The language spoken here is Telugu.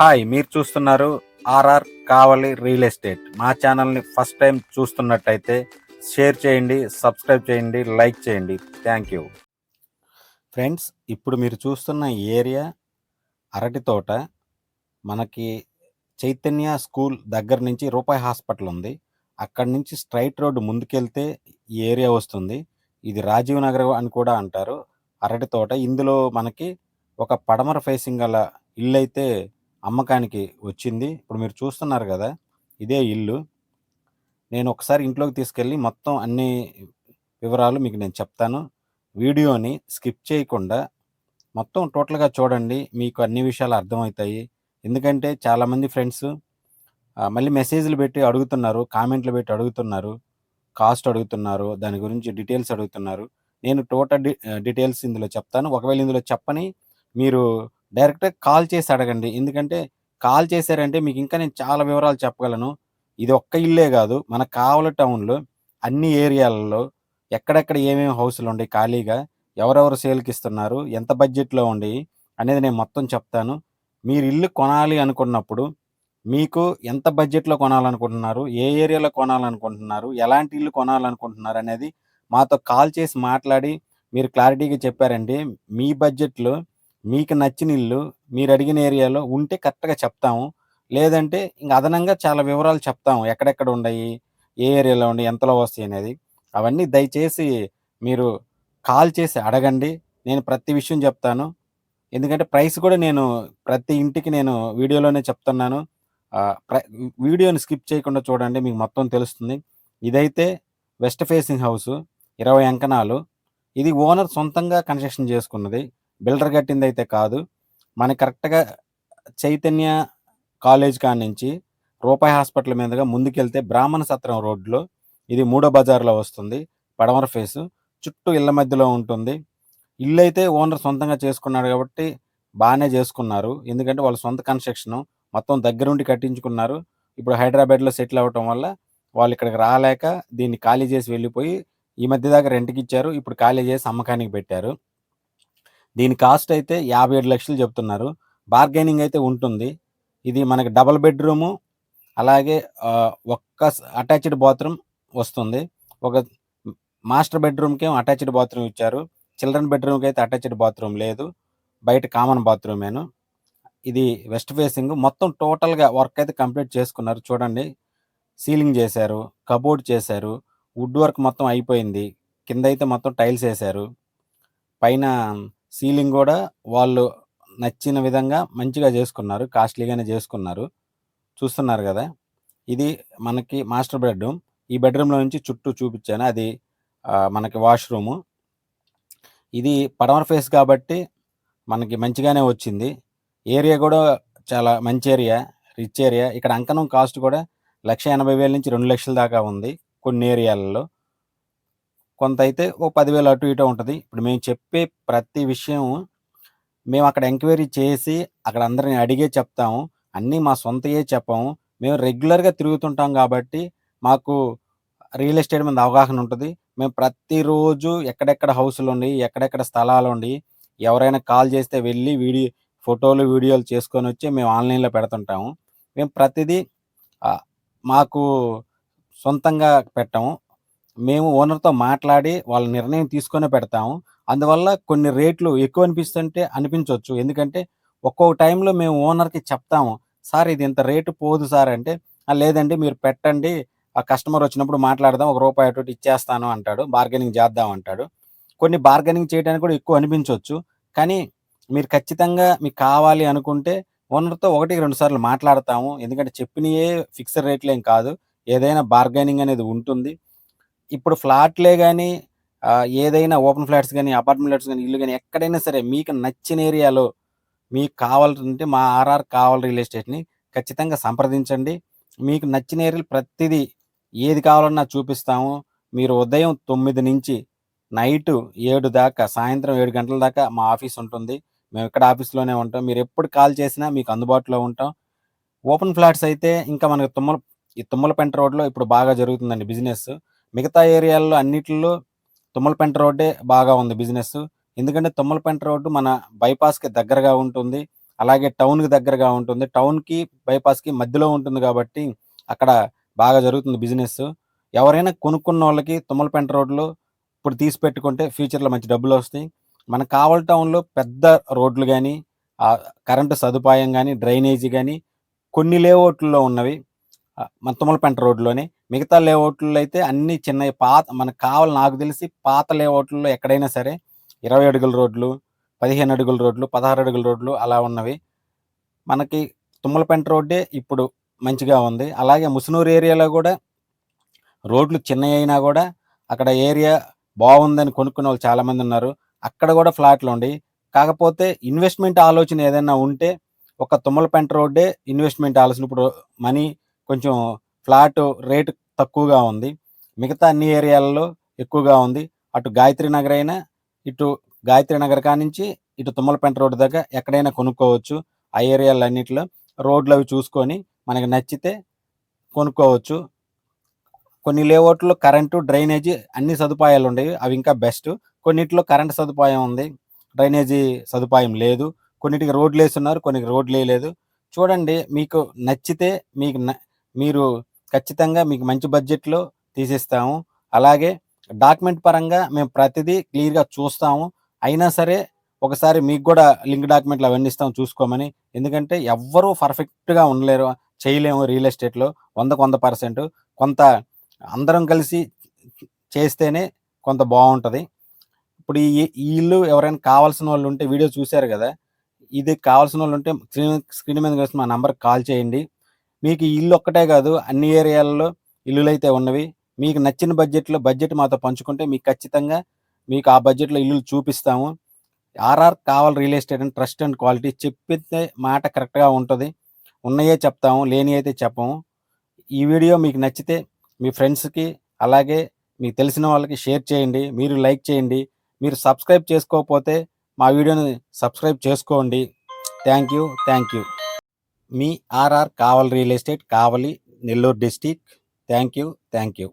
హాయ్ మీరు చూస్తున్నారు ఆర్ఆర్ కావలి రియల్ ఎస్టేట్. మా ఛానల్ని ఫస్ట్ టైం చూస్తున్నట్టయితే షేర్ చేయండి సబ్స్క్రైబ్ చేయండి లైక్ చేయండి. Thank you. ఫ్రెండ్స్ ఇప్పుడు మీరు చూస్తున్న ఏరియా అరటి తోట. మనకి చైతన్య స్కూల్ దగ్గర నుంచి రూపాయి హాస్పిటల్ ఉంది. అక్కడి నుంచి స్ట్రైట్ రోడ్డు ముందుకెళ్తే ఈ ఏరియా వస్తుంది. ఇది రాజీవ్ నగర్ అని కూడా అంటారు. అరటి తోట. ఇందులో మనకి ఒక పడమర ఫేసింగ్ గల ఇల్లు అయితే అమ్మకానికి వచ్చింది. ఇప్పుడు మీరు చూస్తున్నారు కదా ఇదే ఇల్లు. నేను ఒకసారి ఇంట్లోకి తీసుకెళ్ళి మొత్తం అన్ని వివరాలు మీకు నేను చెప్తాను. వీడియోని స్కిప్ చేయకుండా మొత్తం టోటల్గా చూడండి. మీకు అన్ని విషయాలు అర్థమవుతాయి. ఎందుకంటే చాలామంది ఫ్రెండ్స్ మళ్ళీ మెసేజ్లు పెట్టి అడుగుతున్నారు కామెంట్లు పెట్టి అడుగుతున్నారు కాస్ట్ అడుగుతున్నారు దాని గురించి డీటెయిల్స్ అడుగుతున్నారు. నేను టోటల్ డీటెయిల్స్ ఇందులో చెప్తాను. ఒకవేళ ఇందులో చెప్పని మీరు డైరెక్ట్గా కాల్ చేసి అడగండి. ఎందుకంటే కాల్ చేశారంటే మీకు ఇంకా నేను చాలా వివరాలు చెప్పగలను. ఇది ఒక్క ఇల్లే కాదు. మన కావల టౌన్లో అన్ని ఏరియాలలో ఎక్కడెక్కడ ఏమేమి హౌసులు ఉన్నాయి ఖాళీగా ఎవరెవరు సేల్కి ఇస్తున్నారు ఎంత బడ్జెట్లో ఉండి అనేది నేను మొత్తం చెప్తాను. మీరు ఇల్లు కొనాలి అనుకున్నప్పుడు మీకు ఎంత బడ్జెట్లో కొనాలనుకుంటున్నారు ఏ ఏరియాలో కొనాలనుకుంటున్నారు ఎలాంటి ఇల్లు కొనాలనుకుంటున్నారు అనేది మాతో కాల్ చేసి మాట్లాడి మీరు క్లారిటీగా చెప్పారంటే మీ బడ్జెట్లో మీకు నచ్చిన ఇల్లు మీరు అడిగిన ఏరియాలో ఉంటే కరెక్ట్గా చెప్తాము. లేదంటే ఇంక అదనంగా చాలా వివరాలు చెప్తాము. ఎక్కడెక్కడ ఉన్నాయి? ఏ ఏరియాలో ఉండి ఎంతలో వస్తాయి? అనేది అవన్నీ దయచేసి మీరు కాల్ చేసి అడగండి. నేను ప్రతి విషయం చెప్తాను. ఎందుకంటే ప్రైస్ కూడా నేను ప్రతి ఇంటికి నేను వీడియోలోనే చెప్తున్నాను. వీడియోని స్కిప్ చేయకుండా చూడండి. మీకు మొత్తం తెలుస్తుంది. ఇదైతే వెస్ట్ ఫేసింగ్ హౌస్ ఇరవై అంకణాలు. ఇది ఓనర్ సొంతంగా కన్స్ట్రక్షన్ చేసుకున్నది. బిల్డర్ కట్టింది అయితే కాదు. మన కరెక్ట్గా చైతన్య కాలేజ్ కాడ నుంచి రూపాయి హాస్పిటల్ మీదుగా ముందుకెళ్తే బ్రాహ్మణ సత్రం రోడ్లో ఇది మూడో బజార్లో వస్తుంది. పడమర ఫేసు. చుట్టూ ఇళ్ళ మధ్యలో ఉంటుంది. ఇల్లు అయితే ఓనర్ సొంతంగా చేసుకున్నాడు కాబట్టి బాగానే చేసుకున్నారు. ఎందుకంటే వాళ్ళ సొంత కన్స్ట్రక్షన్ మొత్తం దగ్గరుండి కట్టించుకున్నారు. ఇప్పుడు హైదరాబాద్లో సెటిల్ అవ్వటం వల్ల వాళ్ళు ఇక్కడికి రాలేక దీన్ని ఖాళీ చేసి వెళ్ళిపోయి ఈ మధ్య దాకా రెంట్కి ఇచ్చారు. ఇప్పుడు ఖాళీ చేసి అమ్మకానికి పెట్టారు. దీని కాస్ట్ అయితే యాభై ఏడు లక్షలు చెప్తున్నారు. బార్గెనింగ్ అయితే ఉంటుంది. ఇది మనకి డబల్ బెడ్రూము అలాగే ఒక్క అటాచ్డ్ బాత్రూమ్ వస్తుంది. ఒక మాస్టర్ బెడ్రూమ్కి అటాచ్డ్ బాత్రూమ్ ఇచ్చారు. చిల్డ్రన్ బెడ్రూమ్కి అయితే అటాచ్డ్ బాత్రూమ్ లేదు. బయట కామన్ బాత్రూమేను ఇది వెస్ట్ ఫేసింగ్ మొత్తం టోటల్గా వర్క్ అయితే కంప్లీట్ చేసుకున్నారు. చూడండి. సీలింగ్ చేశారు. కబోర్డ్ చేశారు. వుడ్ వర్క్ మొత్తం అయిపోయింది. కింద అయితే మొత్తం టైల్స్ వేశారు. పైన సీలింగ్ కూడా వాళ్ళు నచ్చిన విధంగా మంచిగా చేసుకున్నారు కాస్ట్లీగానే చేసుకున్నారు. చూస్తున్నారు కదా ఇది మనకి మాస్టర్ బెడ్రూమ్. ఈ బెడ్రూమ్లో నుంచి చుట్టూ చూపించాను. అది మనకి వాష్రూము. ఇది పడమర ఫేస్ కాబట్టి మనకి మంచిగానే వచ్చింది. ఏరియా కూడా చాలా మంచి ఏరియా రిచ్ ఏరియా. ఇక్కడ అంకణం కాస్ట్ కూడా లక్ష ఎనభై వేల నుంచి రెండు లక్షల దాకా ఉంది కొన్ని ఏరియాలలో. కొంత అయితే ఓ పదివేలు అటు ఇటు ఉంటుంది. ఇప్పుడు మేము చెప్పే ప్రతి విషయం మేము అక్కడ ఎంక్వైరీ చేసి అక్కడ అందరిని అడిగే చెప్తాము. అన్నీ మా సొంతయే చెప్పాము. మేము రెగ్యులర్గా తిరుగుతుంటాం కాబట్టి మాకు రియల్ ఎస్టేట్ మీద అవగాహన ఉంటుంది. మేము ప్రతిరోజు ఎక్కడెక్కడ హౌసులు ఉండి ఎక్కడెక్కడ స్థలాలు ఉండి ఎవరైనా కాల్ చేస్తే వెళ్ళి వీడియో ఫోటోలు వీడియోలు చేసుకొని వచ్చి మేము ఆన్లైన్లో పెడుతుంటాము. మేము ప్రతిదీ మాకు సొంతంగా పెట్టాము. మేము ఓనర్తో మాట్లాడి వాళ్ళ నిర్ణయం తీసుకొని పెడతాము. అందువల్ల కొన్ని రేట్లు ఎక్కువ అనిపిస్తుంటే అనిపించవచ్చు ఎందుకంటే ఒక్కొక్క టైంలో మేము ఓనర్కి చెప్తాము సార్ ఇది ఇంత రేటు పోదు సార్ అంటే లేదండి మీరు పెట్టండి. ఆ కస్టమర్ వచ్చినప్పుడు మాట్లాడదాం ఒక రూపాయి అటు ఇచ్చేస్తాను అంటాడు. బార్గెనింగ్ చేద్దాం అంటాడు. కొన్ని బార్గెనింగ్ చేయడానికి కూడా ఎక్కువ అనిపించవచ్చు కానీ మీరు ఖచ్చితంగా మీకు కావాలి అనుకుంటే ఓనర్తో ఒకటి రెండు సార్లు మాట్లాడతాము. ఎందుకంటే చెప్పినయే ఫిక్స్డ్ రేట్లు ఏం కాదు. ఏదైనా బార్గెనింగ్ అనేది ఉంటుంది. ఇప్పుడు ఫ్లాట్లే కానీ ఏదైనా ఓపెన్ ఫ్లాట్స్ కానీ అపార్ట్మెంట్ ఫ్లాట్స్ కానీ ఇల్లు కానీ ఎక్కడైనా సరే మీకు నచ్చిన ఏరియాలో మీకు కావాలంటే మా ఆర్ఆర్ కావాలి రియల్ ఎస్టేట్ని ఖచ్చితంగా సంప్రదించండి. మీకు నచ్చిన ఏరియాలు ప్రతిదీ ఏది కావాలన్నా చూపిస్తాము. మీరు ఉదయం తొమ్మిది నుంచి నైటు ఏడు దాకా సాయంత్రం ఏడు గంటల దాకా మా ఆఫీస్ ఉంటుంది. మేము ఇక్కడ ఆఫీస్లోనే ఉంటాం. మీరు ఎప్పుడు కాల్ చేసినా మీకు అందుబాటులో ఉంటాం. ఓపెన్ ఫ్లాట్స్ అయితే ఇంకా మనకు తుమ్మల ఈ తుమ్మలపెంట రోడ్లో ఇప్పుడు బాగా జరుగుతుందండి బిజినెస్. మిగతా ఏరియాల్లో అన్నిటిలో తుమ్మలపెంట రోడ్డే బాగా ఉంది బిజినెస్. ఎందుకంటే తుమ్మలపెంట రోడ్డు మన బైపాస్కి దగ్గరగా ఉంటుంది. అలాగే టౌన్కి దగ్గరగా ఉంటుంది. టౌన్కి బైపాస్కి మధ్యలో ఉంటుంది కాబట్టి అక్కడ బాగా జరుగుతుంది బిజినెస్. ఎవరైనా కొనుక్కున్న వాళ్ళకి తుమ్మలపెంట రోడ్లో ఇప్పుడు తీసి పెట్టుకుంటే ఫ్యూచర్లో మంచి డబ్బులు వస్తాయి. మన కావల టౌన్లో పెద్ద రోడ్లు కానీ కరెంటు సదుపాయం కానీ డ్రైనేజీ కానీ కొన్ని లేఅవుట్లో ఉన్నవి. మన తుమ్మలపెంట రోడ్లోనే మిగతా లేఅవుట్లో అయితే అన్ని చిన్న పాత మనకు కావాలి నాకు తెలిసి పాత లేఅవుట్లో ఎక్కడైనా సరే ఇరవై అడుగుల రోడ్లు పదిహేను అడుగుల రోడ్లు పదహారు అడుగుల రోడ్లు అలా ఉన్నవి. మనకి తుమ్మలపెంట రోడ్డే ఇప్పుడు మంచిగా ఉంది. అలాగే ముసునూరు ఏరియాలో కూడా రోడ్లు చిన్నవి అయినా కూడా అక్కడ ఏరియా బాగుందని కొనుక్కునే వాళ్ళు చాలామంది ఉన్నారు. అక్కడ కూడా ఫ్లాట్లు ఉండి కాకపోతే ఇన్వెస్ట్మెంట్ ఆలోచన ఏదైనా ఉంటే ఒక తుమ్మలపెంట రోడ్డే ఇన్వెస్ట్మెంట్ ఆలోచన. ఇప్పుడు మనీ కొంచెం ఫ్లాట్ రేటు తక్కువగా ఉంది. మిగతా అన్ని ఏరియాలలో ఎక్కువగా ఉంది. అటు గాయత్రి నగర్ అయినా ఇటు గాయత్రి నగర్ కానించి ఇటు తుమ్మలపేట రోడ్డు దగ్గర ఎక్కడైనా కొనుక్కోవచ్చు. ఆ ఏరియాలన్నింటిలో రోడ్లు అవి చూసుకొని మనకి నచ్చితే కొనుక్కోవచ్చు. కొన్ని లేఅవుట్లో కరెంటు డ్రైనేజీ అన్ని సదుపాయాలు ఉండేవి. అవి ఇంకా బెస్ట్. కొన్నిట్లో కరెంట్ సదుపాయం ఉంది. డ్రైనేజీ సదుపాయం లేదు. కొన్నిటికి రోడ్లు వేస్తున్నారు కొన్ని రోడ్లు వేయలేదు చూడండి మీకు నచ్చితే మీకు న- మీరు ఖచ్చితంగా మీకు మంచి బడ్జెట్లో తీసిస్తాము. అలాగే డాక్యుమెంట్ పరంగా మేము ప్రతిదీ క్లియర్గా చూస్తాము. అయినా సరే ఒకసారి మీకు కూడా లింక్ డాక్యుమెంట్లు అవన్నీ ఇస్తాం చూసుకోమని. ఎందుకంటే ఎవ్వరూ పర్ఫెక్ట్గా ఉండలేరు చేయలేము రియల్ ఎస్టేట్లో. వందకు వంద పర్సెంట్. కొంత అందరం కలిసి చేస్తేనే కొంత బాగుంటుంది. ఇప్పుడు ఈ ఈ ఇల్లు ఎవరైనా కావాల్సిన వాళ్ళు ఉంటే వీడియో చూశారు కదా? ఇది కావాల్సిన వాళ్ళు ఉంటే స్క్రీన్ స్క్రీన్ మీద కలిసి మా నంబర్కి కాల్ చేయండి. మీకు ఇల్లు ఒక్కటే కాదు అన్ని ఏరియాలలో ఇల్లులు అయితే ఉన్నవి. మీకు నచ్చిన బడ్జెట్లో బడ్జెట్ మాతో పంచుకుంటే మీకు ఖచ్చితంగా మీకు ఆ బడ్జెట్లో ఇల్లులు చూపిస్తాము. ఆర్ఆర్ కావాలి real estate and trust and quality చెప్పితే మాట కరెక్ట్గా ఉంటుంది. ఉన్నాయే చెప్తాము లేని అయితే చెప్పము. ఈ వీడియో మీకు నచ్చితే మీ ఫ్రెండ్స్కి అలాగే మీకు తెలిసిన వాళ్ళకి షేర్ చేయండి. మీరు లైక్ చేయండి. మీరు సబ్స్క్రైబ్ చేసుకోకపోతే మా వీడియోని సబ్స్క్రైబ్ చేసుకోండి. Thank you thank you. Me RR Kavali real estate Kavali Nellore district. Thank you thank you